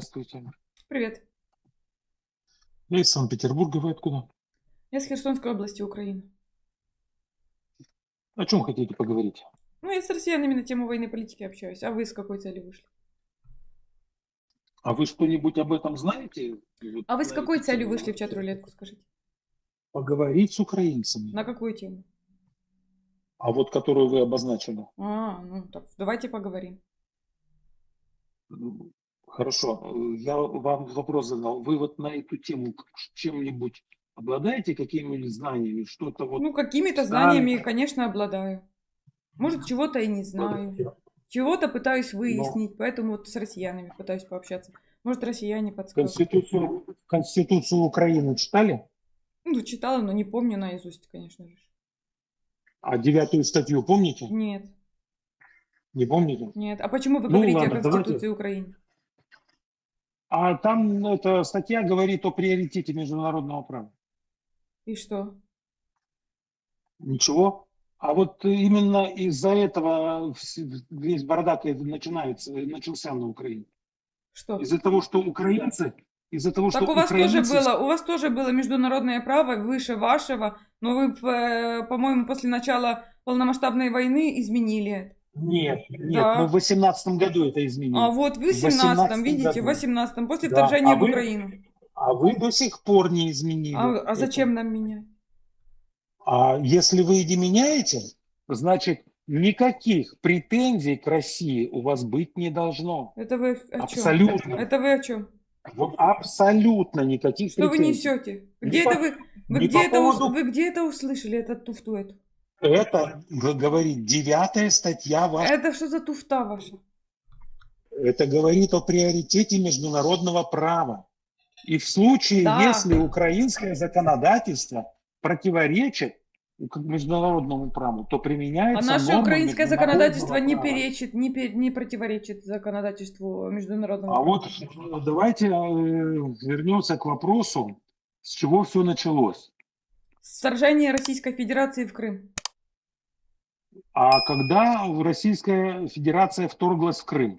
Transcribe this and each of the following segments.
Здравствуйте. Привет. Я из Санкт-Петербурга. Вы откуда? Я с Херсонской области Украины. О чем хотите поговорить? Ну, я с россиянами на тему военной политики общаюсь. А вы с какой целью вышли? А вы что-нибудь об этом знаете? А вы с какой целью вышли в чат вообще? рулетку, скажите? Поговорить с украинцами. На какую тему? А вот которую вы обозначили. А, ну так, давайте поговорим. Хорошо. Я вам вопрос задал. Вы вот на эту тему чем-нибудь обладаете какими-нибудь знаниями? Что-то вот... Ну, какими-то знаниями, конечно, обладаю. Может, чего-то и не знаю. Чего-то пытаюсь выяснить, поэтому вот с россиянами пытаюсь пообщаться. Может, россияне подскажут. Конституцию, Конституцию Украины читали? Ну, читала, но не помню наизусть, конечно же. А девятую статью помните? Нет, Не помните? нет. А почему вы Ну, говорите ладно, о давайте. Конституции Украины? А там эта статья говорит о приоритете международного права. И что? Ничего. А вот именно из-за этого весь бардак начинается, начался на Украине. Что? Из-за того, что украинцы, из-за того, Так что у вас тоже украинцы... было, у вас тоже было международное право выше вашего, но вы, э, по-моему, после начала полномасштабной войны изменили. Нет, нет, Да. мы в 18 году это изменили. А вот в В 18 18 видите, в году. 18 после Да, вторжения а в вы- Украину. А вы до сих пор не изменили. А, а зачем нам менять? А если вы не меняете, значит, никаких претензий к России у вас быть не должно. Это вы о чем? Абсолютно. Это вы о чем? Вот абсолютно никаких Что вы претензий. несете? Не Где по- это вы? Вы не где по это, поводу- вы где это услышали, это туфту эту? Это говорит девятая статья ваша. Это что за туфта ваша? Это говорит о приоритете международного права. И в случае, Да. если украинское законодательство противоречит международному праву, то А применяется наше норма украинское законодательство не права. перечит, не, пе- не противоречит законодательству международного А права. вот э, давайте э, вернемся к вопросу, с чего все началось. Вторжение Российской Федерации в Крым. А когда Российская Федерация вторглась в Крым?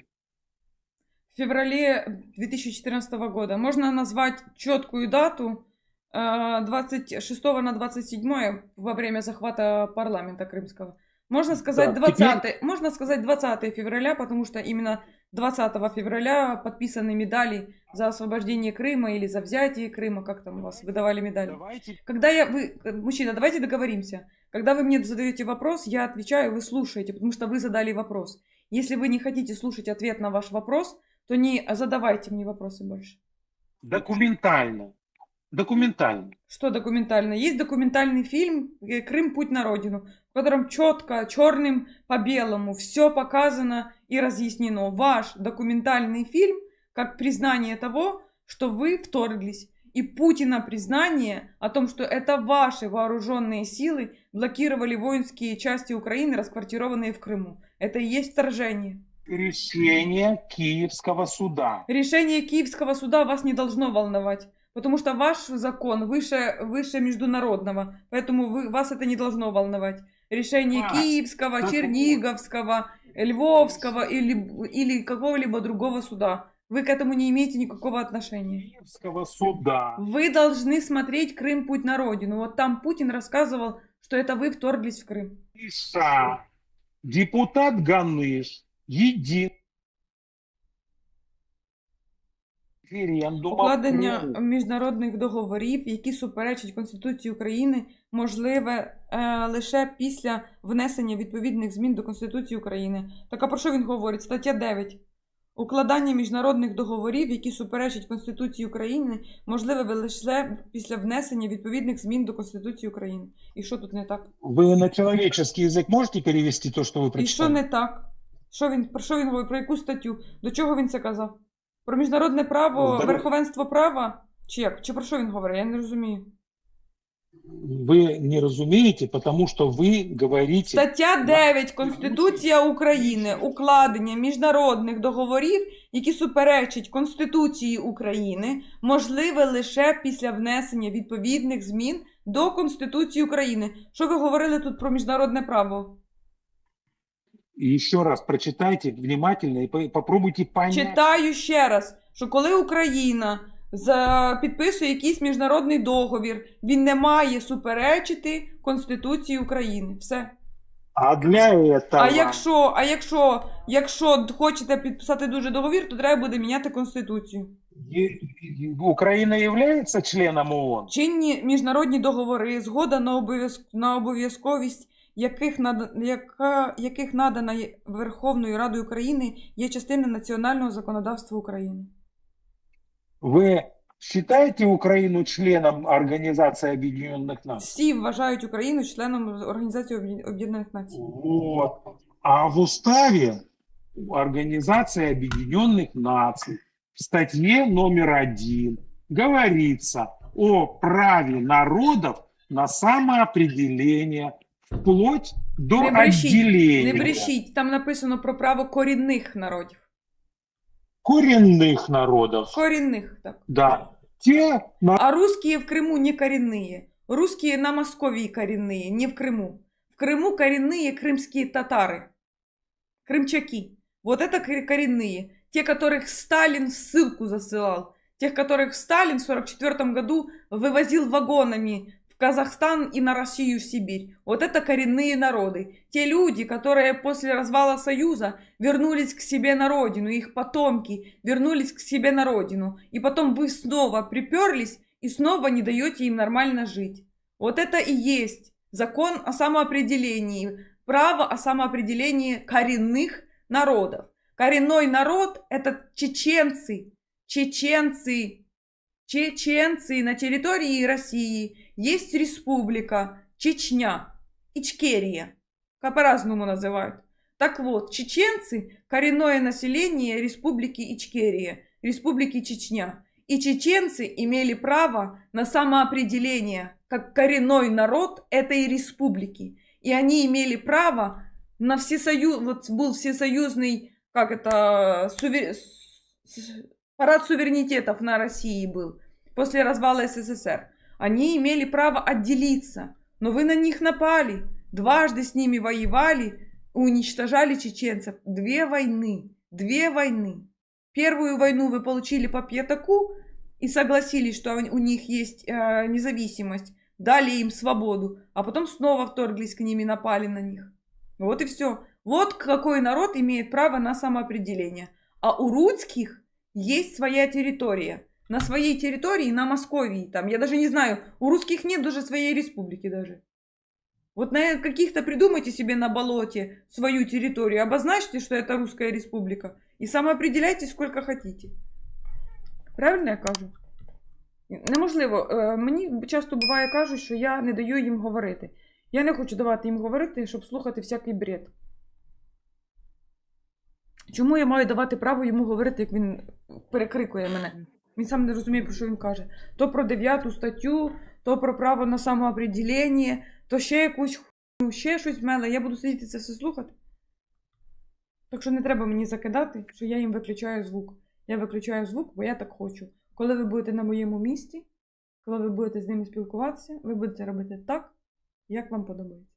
В феврале 2014 года. Можно назвать четкую дату э, 26 на 27 во время захвата парламента крымского. Можно сказать Да, 20, можно сказать 20 февраля, потому что именно 20 февраля подписаны медали за освобождение Крыма или за взятие Крыма, как там у вас выдавали медали. Давайте Когда я, вы, э, мужчина, давайте договоримся. Когда вы мне задаете вопрос, я отвечаю, вы слушаете, потому что вы задали вопрос. Если вы не хотите слушать ответ на ваш вопрос, то не задавайте мне вопросы больше. документально. Документально. Что документально? Есть документальный фильм э, «Крым. Путь на родину», в котором четко, черным по белому все показано и разъяснено. Ваш документальный фильм как признание того, что вы вторглись. И Путина признание о том, что это ваши вооруженные силы блокировали воинские части Украины, расквартированные в Крыму. Это и есть вторжение. Решение Киевского суда. Решение Киевского суда вас не должно волновать, потому что ваш закон выше, выше международного, поэтому вы, вас это не должно волновать. Решение А, Киевского? Черниговского, Львовского или, или какого-либо другого суда. Вы к этому не имеете никакого отношения. Киевского суда. Вы должны смотреть Крым путь на родину. Вот там Путин рассказывал, что это вы вторглись в Крым. Иса, депутат Ганыш, един референдума в Укладення Криму. міжнародних договорів, які суперечать Конституції України, можливе е, лише після внесення відповідних змін до Конституції України. Так а про що він говорить? Стаття 9. Укладання міжнародних договорів, які суперечать Конституції України, можливе лише після внесення відповідних змін до Конституції України. І що тут не так? Вы на человеческий язык можете перевести то, что вы І що прочитали? не так? Що він, про що він говорить? Про яку статтю? До чого він це казав? Про міжнародне право, Здорово. верховенство права? Чи як? Чи про що він говорить? Я не розумію. Вы не разумеете, потому что вы говорите... Стаття 9 Конституція України. Укладення міжнародних договорів, які суперечать Конституції України, можливе лише після внесення відповідних змін до Конституції України. Що ви говорили тут про міжнародне право? Еще раз прочитайте внимательно и попробуйте понять. Читаю ще раз. що коли Україна за... підписує якийсь міжнародний договір, він не має суперечити Конституції України. Все. А для этого... А якщо, а якщо, якщо хочете підписати дуже договір, то треба буде міняти Конституцію. Украина является членом ООН? Чинні міжнародні договори, згода на обов'язковість яких, над... яка... яких надана є- Верховною Радою України є частиною національного законодавства України. Вы считаете Украину членом Организации Объединенных Наций? Всі вважають Україну членом Організації Об'є- Об'єднаних Націй. Вот. А в уставе Организации Объединенных Наций в статье номер один говорится о праве народов на самоопределение вплоть до Не брешіть, отделения Не брешіть, там написано про право корінних народів. коренных народов. Корінних, так. Да. Те на- А русские в Крыму не коренные. Русские на Московии коренные, не в Крыму. В Крыму коренные крымские татары. Крымчаки. Вот это кор- коренные. Те, которых Сталин в ссылку засылал. Тех, которых Сталин в 1944 году вывозил вагонами в Казахстан и на Россию в Сибирь. Вот это коренные народы. Те люди, которые после развала Союза вернулись к себе на родину, их потомки вернулись к себе на родину. И потом вы снова приперлись и снова не даете им нормально жить. Вот это и есть закон о самоопределении, право о самоопределении коренных народов. Коренной народ – это чеченцы, чеченцы, чеченцы на территории России. Есть республика Чечня, Ичкерия, как по-разному называют. Так вот, чеченцы – коренное население республики Ичкерия, республики Чечня. И чеченцы имели право на самоопределение как коренной народ этой республики. И они имели право на всесоюз... Вот был всесоюзный, как это, суве- с- парад суверенитетов на России был после развала СССР. Они имели право отделиться, но вы на них напали, дважды с ними воевали, уничтожали чеченцев. Две войны, две войны. Первую войну вы получили по пятаку и согласились, что у них есть э, независимость, дали им свободу, а потом снова вторглись к ним и напали на них. Вот и все. Вот какой народ имеет право на самоопределение. А у русских есть своя территория. На своей территории, на Московии, там, я даже не знаю, у русских нет даже своей республики даже. Вот на каких-то придумайте себе на болоте свою территорию, обозначьте, что это русская республика, и самоопределяйтесь сколько хотите. Правильно я кажу? Неможливо. Е, Мені часто буває кажуть, що я не даю їм говорити. Я не хочу давати їм говорити, щоб слухати всякий бред. Чому я маю давати право йому говорити, як він перекрикує мене? Він сам не розуміє, про що він каже. То про дев'яту статтю, то про право на самоопределення, то ще якусь хуйню, ще щось меле. Я буду сидіти це все слухати. Так що не треба мені закидати, що я їм виключаю звук. Я виключаю звук, бо я так хочу. Коли ви будете на моєму місці, коли ви будете з ними спілкуватися, ви будете робити так, як вам подобається.